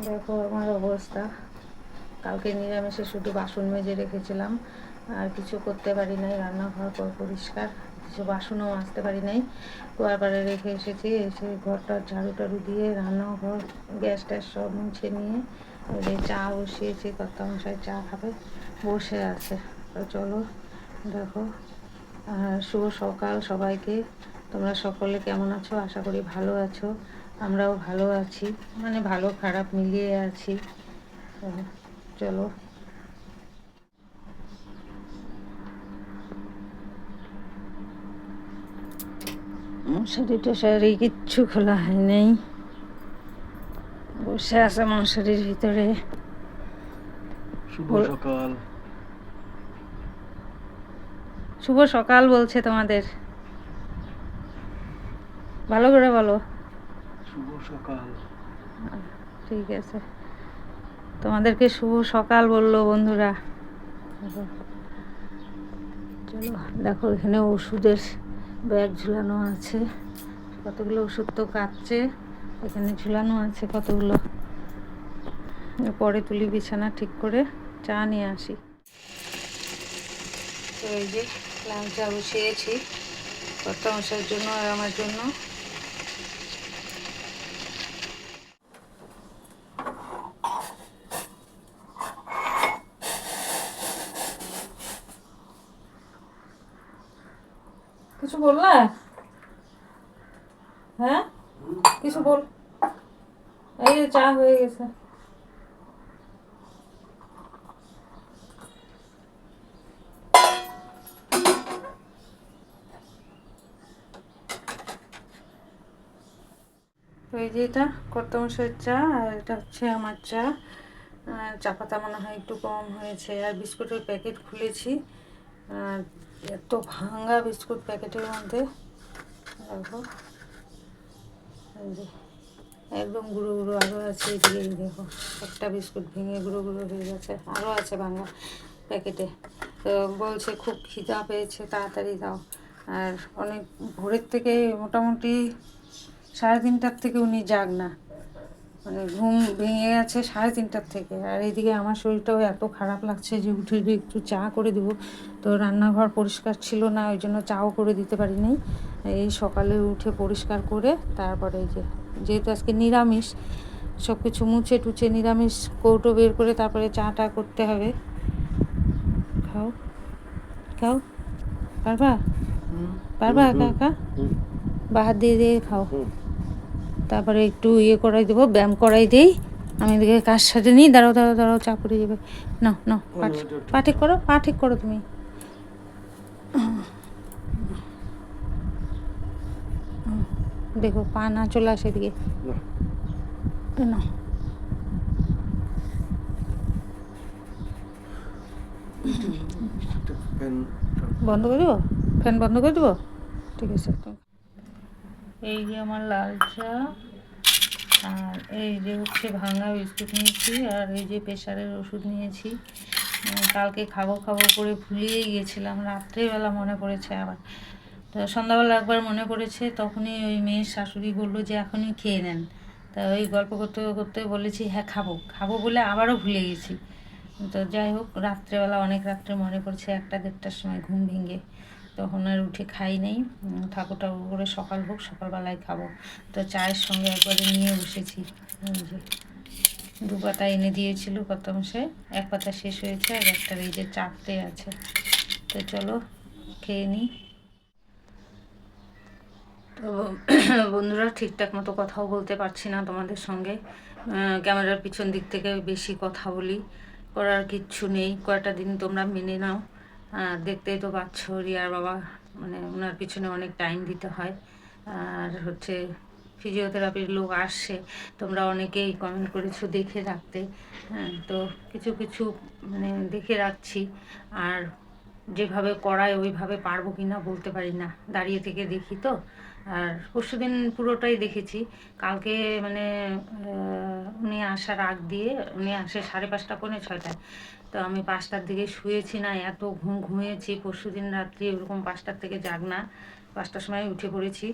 দেখো, আমার অবস্থা। কালকে নিরামিষে শুধু বাসন মেজে রেখেছিলাম। আর কিছু করতে পারি নাই, রান্নাঘর পর পরিষ্কার। কিছু বাসনও মাজতে পারি নাই। কুয়ার পাড়ে রেখে এসেছি, এসে ঘরটা ঝাড়ু টাড়ু দিয়ে রান্নাঘর গ্যাস ট্যাস সব মুছে নিয়ে যে চা বসিয়েছি কর্তা মশাই চা খাবে, বসে আছে। তো চলো, দেখো। আর শুভ সকাল সবাইকে। তোমরা সকলে কেমন আছো? আশা করি ভালো আছো। আমরাও ভালো আছি মানে ভালো খারাপ মিলিয়ে আছি। চলো। মশারি টশারি কিচ্ছু খোলা হয়নি বসে আছে মশারির ভিতরে। শুভ সকাল। শুভ সকাল বলছে তোমাদের। ভালো করে বলো। ঠিক আছে। তোমাদেরকে শুভ সকাল বলল বন্ধুরা। চলো, দেখো এখানে ওষুধের ব্যাগ ঝুলানো আছে। কতগুলো ওষুধ তো কাটছে। এখানে ঝুলানো আছে কতগুলো। পরে তুলি বিছানা ঠিক করে চা নিয়ে আসি। তো এই যে লাল চা বসিয়েছি কর্তা জন্য আর আমার জন্য। বললা? হ্যাঁ? কিছু বল। এই যে চা হয়ে গেছে। এই যে এটা কর্তমশের চা, আর এটা হচ্ছে আমার চা। চা পাতা মনে হয় একটু কম হয়েছে, আর বিস্কুটের প্যাকেট খুলেছি। আর এত ভাঙা বিস্কুট প্যাকেটের মধ্যে। দেখো একদম গুঁড়ো গুঁড়ো আরও আছে এদিকে দেখো, একটা বিস্কুট ভেঙে গুঁড়ো গুঁড়ো হয়ে গেছে আরও আছে ভাঙা প্যাকেটে। তো বলছে, খুব খিদা পেয়েছে, তাড়াতাড়ি দাও। আর অনেক ভোরের থেকে মোটামুটি সাড়ে তিনটার থেকে উনি যাক না। মানে ঘুম ভেঙে গেছে সাড়ে তিনটার থেকে। আর এইদিকে আমার শরীরটাও এত খারাপ লাগছে যে উঠে একটু চা করে দিব। তো রান্নাঘর পরিষ্কার ছিল না ওই জন্য চাও করে দিতে পারিনি। এই সকালে উঠে পরিষ্কার করে তারপরে এই যে যেহেতু আজকে নিরামিষ সব কিছু মুছে টুছে নিরামিষ কৌটো বের করে তারপরে চাটা করতে হবে। খাও। খাও। পারবা? পারবা একা একা বাহার দিয়ে দিয়ে খাও। তারপরে একটু ইয়ে করাই দেবো ব্যায়াম করাই দেই। আমি এদিকে কাজ সাথে নিই দাঁড়াও দাঁড়াও দাঁড়াও চা পড়ে যাবে না নাও পা ঠিক- পা ঠিক করো পা ঠিক করো তুমি। দেখো পা না চলে আসে এদিকে। না। বন্ধ করে দেবো? ফ্যান বন্ধ করে দেবো? ঠিক আছে এই যে আমার লাল চা, আর এই যে হচ্ছে ভাঙা বিস্কুট নিয়েছি, আর এই যে প্রেশারের ওষুধ নিয়েছি। কালকে খাব খাব করে ভুলিয়েই গেছিলাম রাত্রেবেলা মনে পড়েছে আবার। তো সন্ধ্যাবেলা একবার মনে পড়েছে, তখনই ওই মেয়ের শাশুড়ি বলল যে এখনই খেয়ে নেন। তা ওই গল্প করতে করতে বলেছি হ্যাঁ খাব। খাব বলে আবারও ভুলে গেছি। তো যাই হোক, রাত্রেবেলা অনেক রাত্রে মনে পড়ছে, একটা দেড়টার সময় ঘুম ভেঙে। তখন আর উঠে খাই নেই। ঠাকুর ঠাকুর করে সকাল হোক, সকালবেলায় খাব। তো চায়ের সঙ্গে একবারে নিয়ে বসেছি। দু পাতা এনে দিয়েছিল কত মশাই এক পাতা শেষ হয়েছে আর একটা এই যে চারটে আছে। তো চলো, খেয়ে নিই তো বন্ধুরা ঠিকঠাক মতো কথাও বলতে পারছি না তোমাদের সঙ্গে। ক্যামেরার পিছন দিক থেকে বেশি কথা বলি, করার কিচ্ছু নেই। কয়টা দিন তোমরা মেনে নাও। দেখতেই তো পাচ্ছ রিয়ার বাবা মানে ওনার পিছনে অনেক টাইম দিতে হয়। আর হচ্ছে ফিজিওথেরাপির লোক আসছে, তোমরা অনেকেই কমেন্ট করেছ দেখে রাখতে। হ্যাঁ তো কিছু কিছু মানে দেখে রাখছি। আর যেভাবে করায় ওইভাবে পারব কি না বলতে পারি না। দাঁড়িয়ে থেকে দেখি তো। আর পরশু দিন পুরোটাই দেখেছি। কালকে মানে উনি আসার আগ দিয়ে, উনি আসে সাড়ে পাঁচটা, পৌনে ছয়টায়। তো আমি পাঁচটার দিকে শুয়েছি না, এত ঘুম ঘুমিয়েছি পরশু দিন রাত্রি ওরকম পাঁচটার থেকে জাগ না। পাঁচটার সময় উঠে পড়েছি।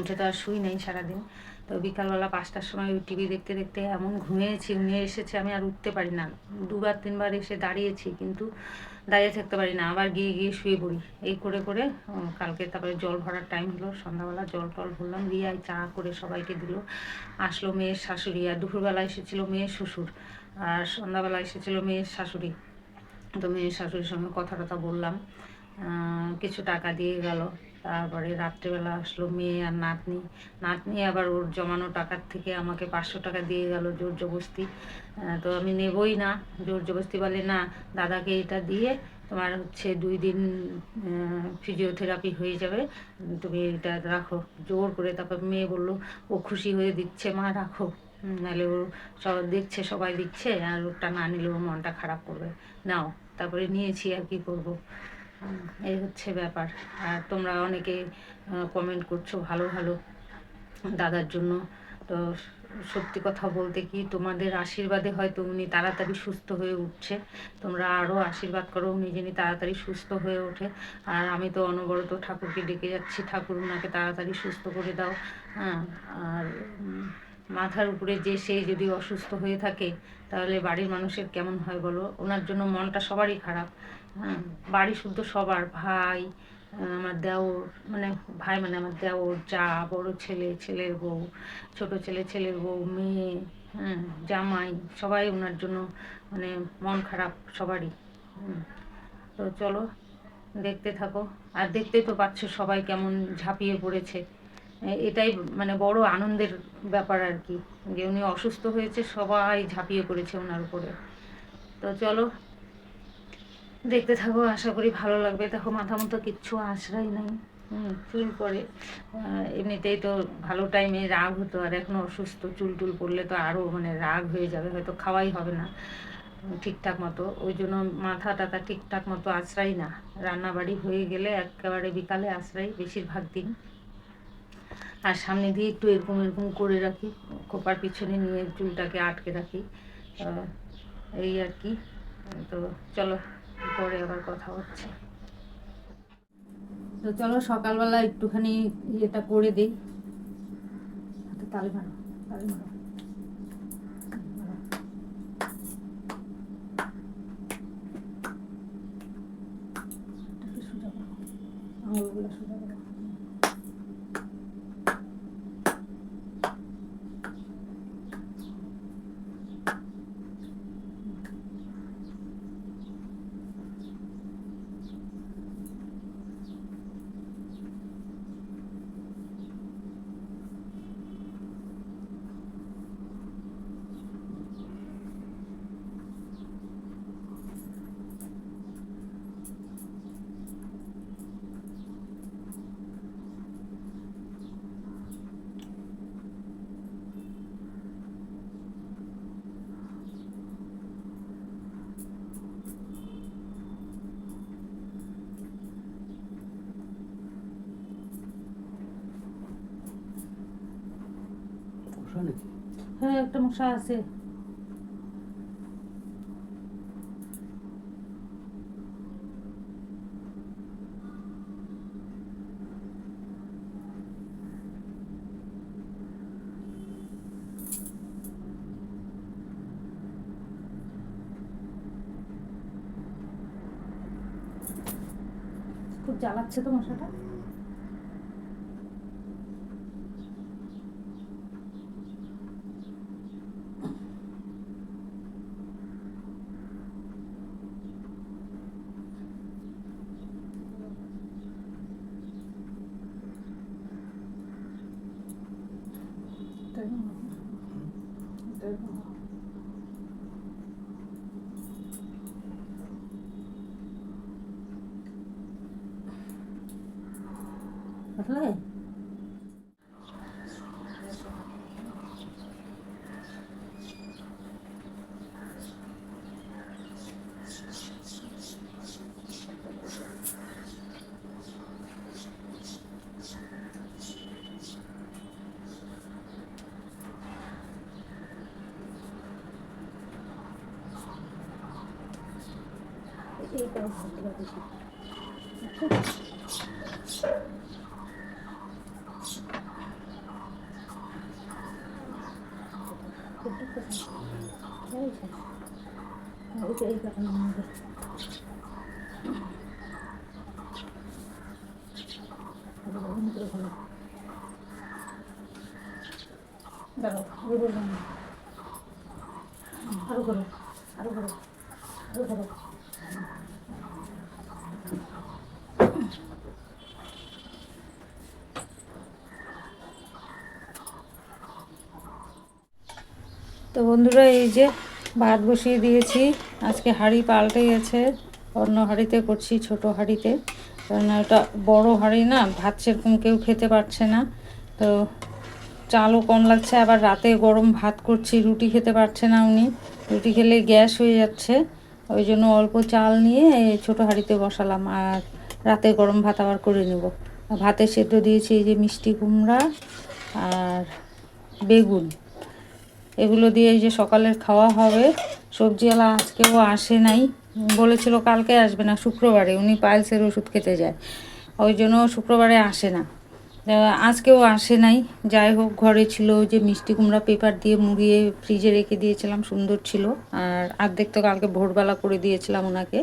উঠে তো আর শুই নাই সারাদিন। তো বিকালবেলা পাঁচটার সময় ওই টিভি দেখতে দেখতে এমন ঘুমিয়েছি ঘুমিয়ে এসেছে, আমি আর উঠতে পারি না। দুবার, তিনবার এসে দাঁড়িয়েছি, কিন্তু দাঁড়িয়ে থাকতে পারি না। আবার গিয়ে গিয়ে শুয়ে পড়ি। এই করে করে কালকে তারপরে জল ভরার টাইম হলো, সন্ধ্যাবেলা জল টল ভরলাম রিয়াই চা করে সবাইকে দিল। আসলো মেয়ের শাশুড়ি, আর দুপুরবেলা এসেছিল মেয়ের শ্বশুর। আর সন্ধ্যাবেলা এসেছিল মেয়ের শাশুড়ি। তো মেয়ের শাশুড়ির সঙ্গে কথা টথা বললাম কিছু টাকা দিয়ে গেল। তারপরে রাত্রেবেলা আসলো মেয়ে আর নাতনি। নাতনি আবার ওর জমানো টাকার থেকে আমাকে পাঁচশো টাকা দিয়ে গেল জোর জবস্তি তো আমি নেবই না। জোর জবস্তি বলে, না, দাদাকে এটা দিয়ে তোমার হচ্ছে দুই দিন ফিজিওথেরাপি হয়ে যাবে। তুমি এটা রাখো। জোর করে তারপর মেয়ে বলল, ও খুশি হয়ে দিচ্ছে, মা, রাখো। নাহলে ও সব দেখছে, সবাই দিচ্ছে আর ওটা না নিলে ওর মনটা খারাপ করবে। নাও, তারপরে নিয়েছি আর কি করব। এই হচ্ছে ব্যাপার। আর তোমরা অনেকে কমেন্ট করছ ভালো ভালো দাদার জন্য। তো সত্যি কথা বলতে কি, তোমাদের আশীর্বাদে হয়তো উনি তাড়াতাড়ি সুস্থ হয়ে উঠছে। তোমরা আরও আশীর্বাদ করো, উনি যিনি তাড়াতাড়ি সুস্থ হয়ে ওঠে। আর আমি তো অনবরত ঠাকুরকে ডেকে যাচ্ছি, ঠাকুর ওনাকে তাড়াতাড়ি সুস্থ করে দাও। হ্যাঁ আর মাথার উপরে যে সে যদি অসুস্থ হয়ে থাকে, তাহলে বাড়ির মানুষের কেমন হয় বলো? ওনার জন্য মনটা সবারই খারাপ। হ্যাঁ বাড়ি শুদ্ধ সবার। ভাই আমার দেওর মানে ভাই মানে আমার দেওর, যা বড় ছেলে, ছেলের বউ, ছোট ছেলে, ছেলের বউ, মেয়ে হ্যাঁ জামাই, সবাই ওনার জন্য মানে মন খারাপ সবারই। তো চলো, দেখতে থাকো। আর দেখতেই তো পাচ্ছ সবাই কেমন ঝাঁপিয়ে পড়েছে। এটাই মানে বড় আনন্দের ব্যাপার আর কি। যে উনি অসুস্থ হয়েছে, সবাই ঝাঁপিয়ে পড়েছে ওনার উপরে। তো চলো, দেখতে থাকো, আশা করি ভালো লাগবে। দেখো, মাথা মতো কিচ্ছু আশরাই নাই। চুল পরে এমনিতেই তো ভালো টাইমে রাগ হতো, আর এখন অসুস্থ, চুল টুল পড়লে তো আরও মানে রাগ হয়ে যাবে, হয়তো খাওয়াই হবে না ঠিকঠাক মতো। ওই জন্য মাথা টাথা ঠিকঠাক মতো আশ্রাই না। রান্নাবাড়ি হয়ে গেলে একেবারে বিকালে আশ্রাই বেশিরভাগ দিন। আর সামনে দিয়ে একটু এরকম এরকম করে রাখি, খোপার পিছনে নিয়ে চুলটাকে আটকে রাখি এই আর কি, তো চলো পরে আবার কথা হচ্ছে তো চলো সকালবেলা একটুখানি ইয়েটা করে দিই তালি মারো তালি মারো। আঙুলগুলো সোজা করো। পোষা নাকি হ্যাঁ একটা মশা আছে। খুব জ্বালাচ্ছে তো মশাটা। 很累 দাঁড়াও বেরো না আরো করো আরো করো আরো করো তো বন্ধুরা এই যে ভাত বসিয়ে দিয়েছি। আজকে হাঁড়ি পাল্টে গেছে। অন্য হাঁড়িতে করছি, ছোট হাঁড়িতে। কারণ ওটা বড় হাঁড়ি না, ভাত সেরকম কেউ খেতে পারছে না। তো চালও কম লাগছে, আবার রাতে গরম ভাত করছি, রুটি খেতে পারছে না উনি। রুটি খেলে গ্যাস হয়ে যাচ্ছে। ওই জন্য অল্প চাল নিয়ে ছোটো হাঁড়িতে বসালাম। আর রাতে গরম ভাত আবার করে নেব। ভাতে সেদ্ধ দিয়েছি এই যে মিষ্টি কুমড়া আর বেগুন। এগুলো দিয়ে এই যে সকালের খাওয়া হবে। সবজিওয়ালা আজকেও আসে নাই। বলেছিল কালকে আসবে না, শুক্রবারে। উনি পাইলসের ওষুধ খেতে যায়। ওই জন্য শুক্রবারে আসে না। আজকেও আসে নাই। যাই হোক, ঘরে ছিল যে মিষ্টি কুমড়া পেপার দিয়ে মুড়িয়ে ফ্রিজে রেখে দিয়েছিলাম, সুন্দর ছিল। আর অর্ধেক তো কালকে ভোরবেলা করে দিয়েছিলাম ওনাকে।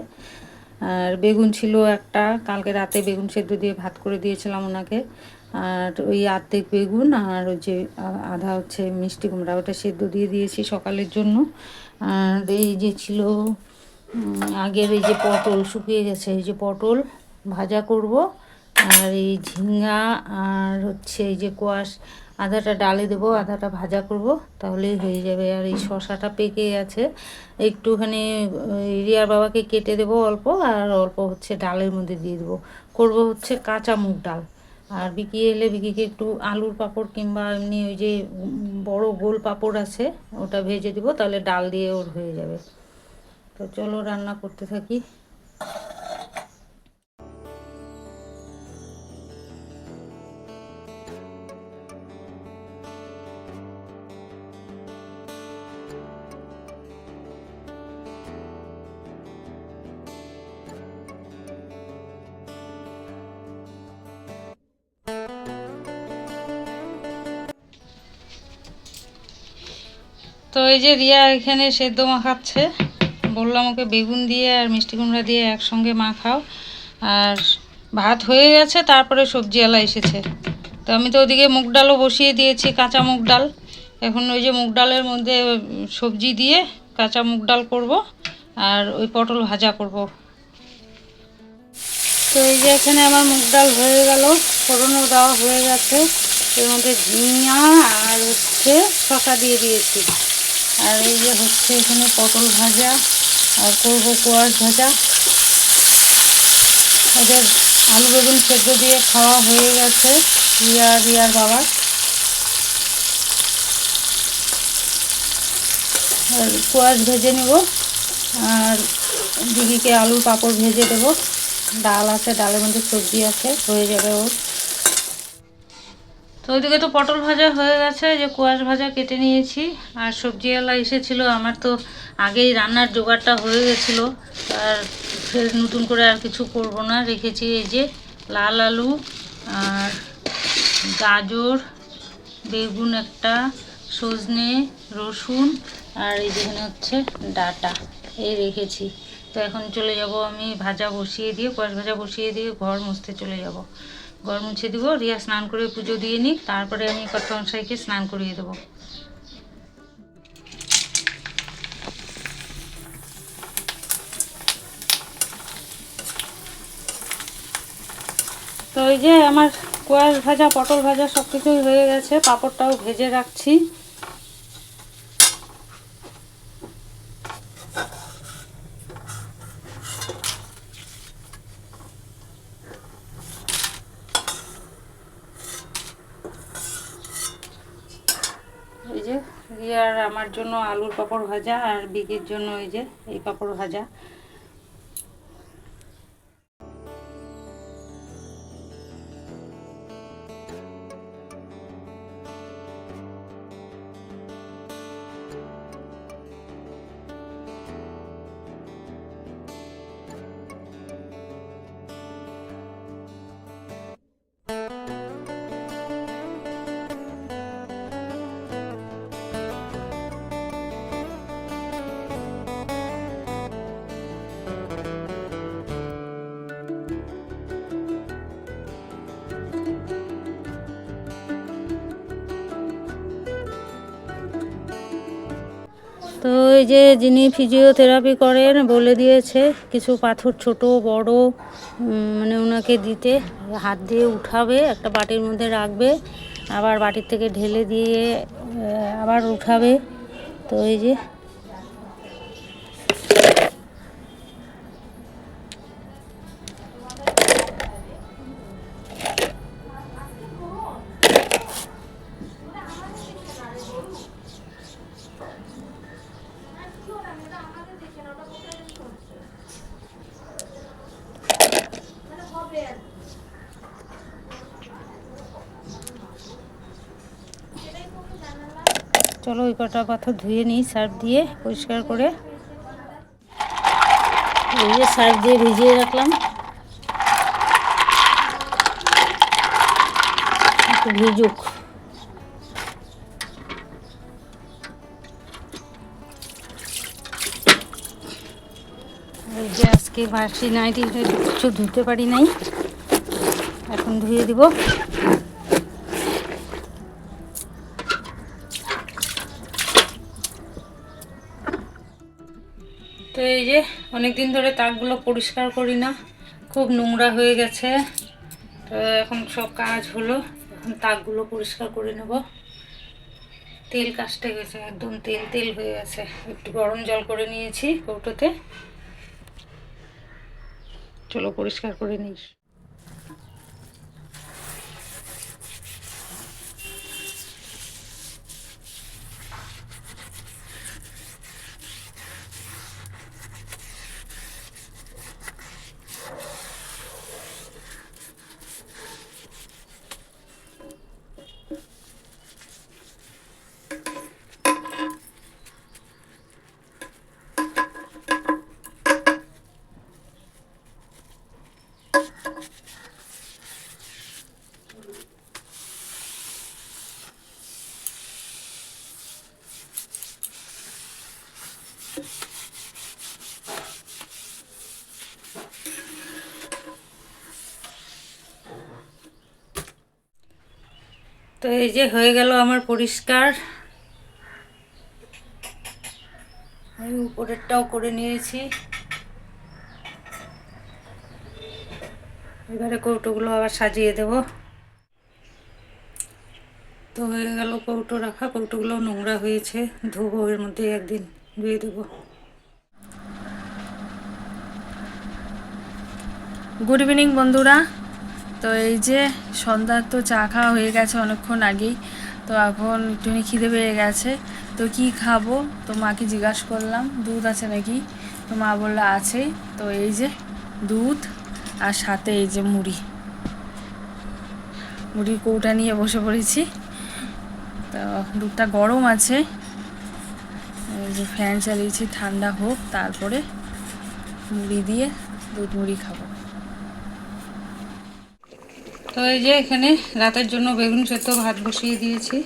আর বেগুন ছিল একটা, কালকে রাতে বেগুন সেদ্ধ দিয়ে ভাত করে দিয়েছিলাম ওনাকে। আর ওই অর্ধেক বেগুন আর ওই যে আধা হচ্ছে মিষ্টি কুমড়া, ওটা সেদ্ধ দিয়ে দিয়েছি সকালের জন্য। আর এই যে ছিল আগের এই যে পটল শুকিয়ে গেছে, এই যে পটল ভাজা করব। আর এই ঝিঙ্গা আর হচ্ছে এই যে কোয়াশ আধাটা ডালে দেবো আধাটা ভাজা করব তাহলেই হয়ে যাবে। আর এই শশাটা পেকে গেছে। একটুখানি রিয়ার বাবাকে কেটে দেবো অল্প, আর অল্প হচ্ছে ডালের মধ্যে দিয়ে দেবো। করব হচ্ছে কাঁচা মুগ ডাল। আর বিকি এলে বিকিকে একটু আলুর পাঁপড় কিংবা এমনি ওই যে বড় গোল পাঁপড় আছে, ওটা ভেজে দিব, তাহলে ডাল দিয়ে ওর হয়ে যাবে। তো চলো রান্না করতে থাকি। এই যে রিয়া এখানে সেদ্ধ মাখাচ্ছে বললাম ওকে বেগুন দিয়ে আর মিষ্টি কুমড়া দিয়ে একসঙ্গে মাখাও আর ভাত হয়ে গেছে, তারপরে সবজিওয়ালা এসেছে। তো আমি তো ওদিকে মুগ ডালও বসিয়ে দিয়েছি, কাঁচা মুগ ডাল। এখন ওই যে মুগ ডালের মধ্যে সবজি দিয়ে কাঁচা মুগ ডাল করব আর ওই পটল ভাজা করব। তো এই যে এখানে আমার মুগ ডাল হয়ে গেল, ফোড়নও দেওয়া হয়ে গেছে। এর মধ্যে ঝিঙা আর হচ্ছে শসা দিয়ে দিয়েছি। আর এই যে হচ্ছে এখানে পটল ভাজা আর করব কোয়াশ ভাজা। ওদের আলু বেগুন সেদ্ধ দিয়ে খাওয়া হয়ে গেছে রিয়া, রিয়ার বাবার আর কোয়াশ ভেজে নেব আর দিদিকে আলুর পাঁপড় ভেজে দেবো। ডাল আছে, ডালের মধ্যে সবজি আছে, হয়ে যাবে ওর। তো ওইদিকে তো পটল ভাজা হয়ে গেছে, যে কোয়াশ ভাজা কেটে নিয়েছি। আর সবজিওয়ালা এসেছিল, আমার তো আগেই রান্নার জোগাড়টা হয়ে গেছিল। আর ফের নতুন করে আর কিছু করব না, রেখেছি এই যে লাল আলু আর গাজর, বেগুন একটা, সজনে, রসুন আর এই যেখানে হচ্ছে ডাটা, এই রেখেছি। তো এখন চলে যাব আমি ভাজা বসিয়ে দিয়ে, কোয়াশ ভাজা বসিয়ে দিয়ে ঘর মুছতে চলে যাব। ঘর মুছে দিব, রিয়া স্নান করে পুজো দিয়ে নিক, তারপরে আমি কর্তমশাইকে স্নান করিয়ে দেবো। তো ওই যে আমার কোয়াশ ভাজা, পটল ভাজা সব কিছুই হয়ে গেছে, পাঁপড়টাও ভেজে রাখছি। যে আর আমার জন্য আলুর পাঁপড় ভাজা আর বিকির জন্য ওই যে এই পাঁপড় ভাজা। তো ওই যে যিনি ফিজিওথেরাপি করেন বলে দিয়েছে, কিছু পাথর ছোট, বড় মানে ওনাকে দিতে। হাত দিয়ে উঠাবে, একটা বাটির মধ্যে রাখবে, আবার বাটির থেকে ঢেলে দিয়ে আবার উঠাবে। তো এই যে চলো ওই কটা পাথর ধুয়ে নিই, সার্ফ দিয়ে পরিষ্কার করে। সার্ফ দিয়ে ভিজিয়ে রাখলাম। ভিজুক। যে আজকে বাসি নাইটি কিছু ধুতে পারি নাই। এখন ধুয়ে দিব। অনেক দিন ধরে তাকগুলো পরিষ্কার করি না। খুব নোংরা হয়ে গেছে। তো এখন সব কাজ হলো। এখন তাকগুলো পরিষ্কার করে নেব। তেল কাস্টে গেছে, একদম তেল তেল হয়ে গেছে। একটু গরম জল করে নিয়েছি কৌটোতে। চলো পরিষ্কার করে নিই। তো এই যে হয়ে গেল আমার পরিষ্কার। আমি উপরেরটাও করে নিয়েছি। এবারে কৌটোগুলো আবার সাজিয়ে দেব। তো হয়ে গেল কৌটো রাখা। কৌটোগুলো নোংরা হয়েছে। ধোবো এর মধ্যে একদিন, ধুয়ে দেবো। গুড ইভিনিং বন্ধুরা। তো এই যে সন্ধ্যার তো চা খাওয়া হয়ে গেছে অনেকক্ষণ আগেই। তো এখন একটুখানি খিদে পেয়ে গেছে। তো কি খাব? তো মাকে জিজ্ঞাসা করলাম, দুধ আছে নাকি? তো মা বলল আছে তো এই যে দুধ আর সাথে এই যে মুড়ি। মুড়ির কৌটা নিয়ে বসে পড়েছি। তো দুধটা গরম আছে। এই যে ফ্যান চালিয়েছি, ঠান্ডা হোক, তারপরে মুড়ি দিয়ে দুধ মুড়ি খাব। তো এই যে এখানে রাতের জন্য বেগুন সেদ্ধ ভাত বসিয়ে দিয়েছি।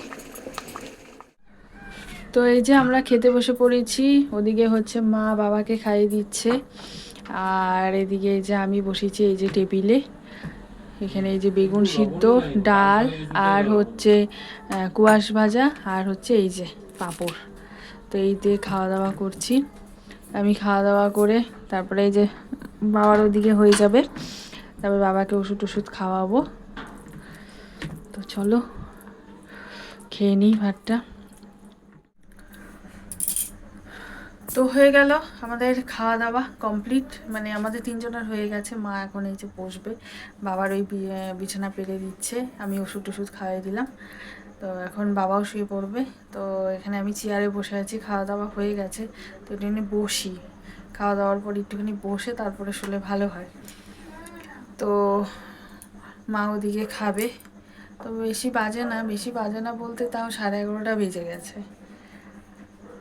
তো এই যে আমরা খেতে বসে পড়েছি, ওদিকে হচ্ছে মা বাবাকে খাইয়ে দিচ্ছে, আর এদিকে এই যে আমি বসেছি এই যে টেবিলে। এখানে এই যে বেগুন সিদ্ধ, ডাল, আর হচ্ছে কুয়াশ ভাজা, আর হচ্ছে এই যে পাঁপড়। তো এই দিয়ে খাওয়া দাওয়া করছি। আমি খাওয়া দাওয়া করে তারপরে এই যে বাবার ওদিকে হয়ে যাবে, তারপরে বাবাকে ওষুধ টষুধ খাওয়াবো। তো চলো, খেয়ে নিই ভাতটা। তো হয়ে গেল আমাদের খাওয়া দাওয়া কমপ্লিট মানে আমাদের তিনজনের হয়ে গেছে, মা এখন এই যে বসবে। বাবার ওই বিছানা পেরে দিচ্ছে, আমি ওষুধ টষুধ খাইয়ে দিলাম। তো এখন বাবাও শুয়ে পড়বে। তো এখানে আমি চেয়ারে বসে আছি খাওয়া দাওয়া হয়ে গেছে। তো একটুখানি বসি। খাওয়া দাওয়ার পর একটুখানি বসে তারপরে শুলে ভালো হয়। তো মা ওদিকে খাবে। তো বেশি বাজে না, বেশি বাজে না বলতে তাও সাড়ে এগারোটা বেজে গেছে।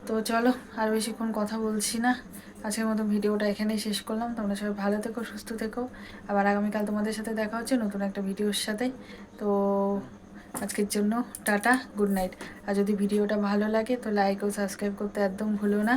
তো চলো, আর বেশিক্ষণ কথা বলছি না। আজকের মতো ভিডিওটা এখানেই শেষ করলাম। তোমরা সবাই ভালো থেকো, সুস্থ থেকো। আবার আগামীকাল তোমাদের সাথে দেখা হচ্ছে নতুন একটা ভিডিওর সাথে। তো আজকের জন্য টাটা, গুড নাইট। আর যদি ভিডিওটা ভালো লাগে তো লাইক ও সাবস্ক্রাইব করতে একদম ভুলো না।